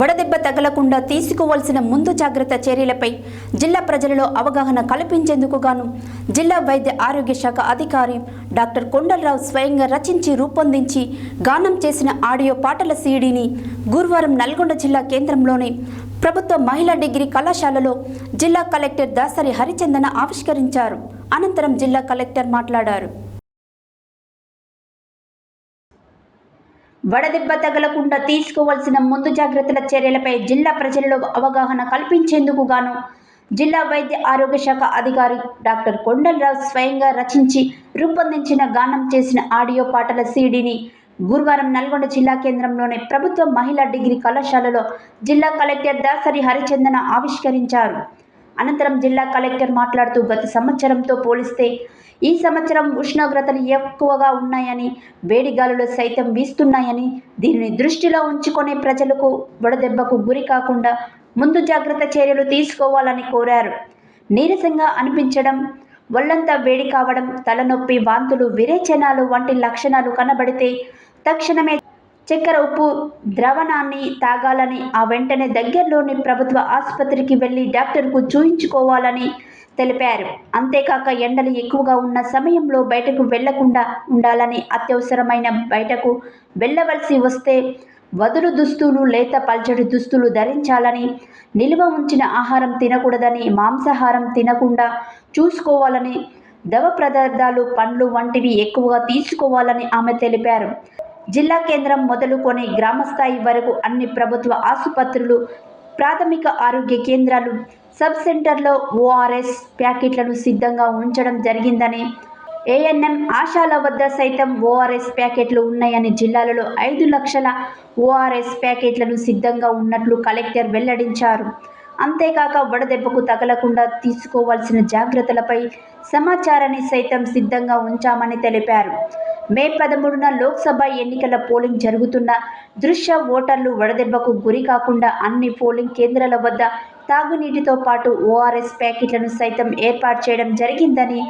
వడదెబ్బ తగలకుండా తీసుకోవాల్సిన ముందు జాగ్రత్త చర్యలపై జిల్లా ప్రజలలో అవగాహన కల్పించేందుకు గాను జిల్లా వైద్య ఆరోగ్య శాఖ అధికారి డాక్టర్ కొండలరావు స్వయంగా రచించి రూపొందించి గానం చేసిన ఆడియో పాటల సీడీని గురువారం నల్గొండ జిల్లా కేంద్రంలోని ప్రభుత్వ మహిళా డిగ్రీ కళాశాలలో జిల్లా కలెక్టర్ దాసరి హరిచందన ఆవిష్కరించారు. అనంతరం జిల్లా కలెక్టర్ మాట్లాడారు. వడదెబ్బ తగలకుండా తీసుకోవాల్సిన ముందు జాగ్రత్తల చర్యలపై జిల్లా ప్రజలలో అవగాహన కల్పించేందుకు గాను జిల్లా వైద్య ఆరోగ్య శాఖ అధికారి డాక్టర్ కొండలరావు స్వయంగా రచించి రూపొందించిన గానం చేసిన ఆడియో పాటల సీడీని గురువారం నల్గొండ జిల్లా కేంద్రంలోని ప్రభుత్వ మహిళా డిగ్రీ కళాశాలలో జిల్లా కలెక్టర్ దాసరి హరిచందన ఆవిష్కరించారు. అనంతరం జిల్లా కలెక్టర్ మాట్లాడుతూ గత సంవత్సరంతో పోలిస్తే ఈ సంవత్సరం ఉష్ణోగ్రతలు ఎక్కువగా ఉన్నాయని వేడిగాలులు సైతం వీస్తున్నాయని దీనిని దృష్టిలో ఉంచుకునే ప్రజలకు వడదెబ్బకు గురి కాకుండా ముందు జాగ్రత్త చర్యలు తీసుకోవాలని కోరారు. నీరసంగా అనిపించడం ఒళ్ళంతా వేడి కావడం తలనొప్పి వాంతులు విరేచనాలు వంటి లక్షణాలు కనబడితే తక్షణమే చక్కెర ఉప్పు ద్రవణాన్ని తాగాలని ఆ వెంటనే దగ్గరలోని ప్రభుత్వ ఆసుపత్రికి వెళ్ళి డాక్టర్కు చూయించుకోవాలని తెలిపారు. అంతేకాక ఎండలు ఎక్కువగా ఉన్న సమయంలో బయటకు వెళ్ళకుండా ఉండాలని అత్యవసరమైన బయటకు వెళ్ళవలసి వస్తే వదులు దుస్తులు లేత పల్చడి దుస్తులు ధరించాలని నిల్వ ఉంచిన ఆహారం తినకూడదని మాంసాహారం తినకుండా చూసుకోవాలని దవ పదార్థాలు పండ్లు వంటివి ఎక్కువగా తీసుకోవాలని ఆమె తెలిపారు. జిల్లా కేంద్రం మొదలుకొని గ్రామస్థాయి వరకు అన్ని ప్రభుత్వ ఆసుపత్రులు ప్రాథమిక ఆరోగ్య కేంద్రాలు సబ్ సెంటర్లో ఓఆర్ఎస్ ప్యాకెట్లను సిద్ధంగా ఉంచడం జరిగిందని ఏఎన్ఎం ఆశాల వద్ద సైతం ఓఆర్ఎస్ ప్యాకెట్లు ఉన్నాయని జిల్లాలలో ఐదు లక్షల ఓఆర్ఎస్ ప్యాకెట్లను సిద్ధంగా ఉన్నట్లు కలెక్టర్ వెల్లడించారు. అంతేకాక వడదెబ్బకు తగలకుండా తీసుకోవాల్సిన జాగ్రత్తలపై సమాచారాన్ని సైతం సిద్ధంగా ఉంచామని తెలిపారు. మే పదమూడున లోక్సభ ఎన్నికల పోలింగ్ జరుగుతున్న దృశ్య ఓటర్లు వడదెబ్బకు గురి కాకుండా అన్ని పోలింగ్ కేంద్రాల వద్ద తాగునీటితో పాటు ఓఆర్ఎస్ ప్యాకెట్లను సైతం ఏర్పాటు చేయడం జరిగిందని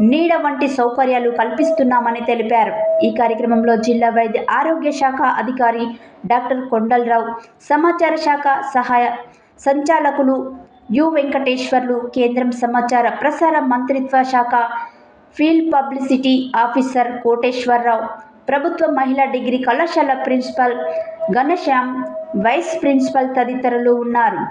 నీడ వంటి సౌకర్యాలు కల్పిస్తున్నామని తెలిపారు. ఈ కార్యక్రమంలో జిల్లా వైద్య ఆరోగ్య శాఖ అధికారి డాక్టర్ కొండలరావు సమాచార శాఖ సహాయ సంచాలకులు యు వెంకటేశ్వర్లు కేంద్రం సమాచార ప్రసార మంత్రిత్వ శాఖ ఫీల్డ్ పబ్లిసిటీ ఆఫీసర్ కోటేశ్వరరావు ప్రభుత్వ మహిళా డిగ్రీ కళాశాల ప్రిన్సిపల్ ఘనశ్యామ్ వైస్ ప్రిన్సిపల్ తదితరులు ఉన్నారు.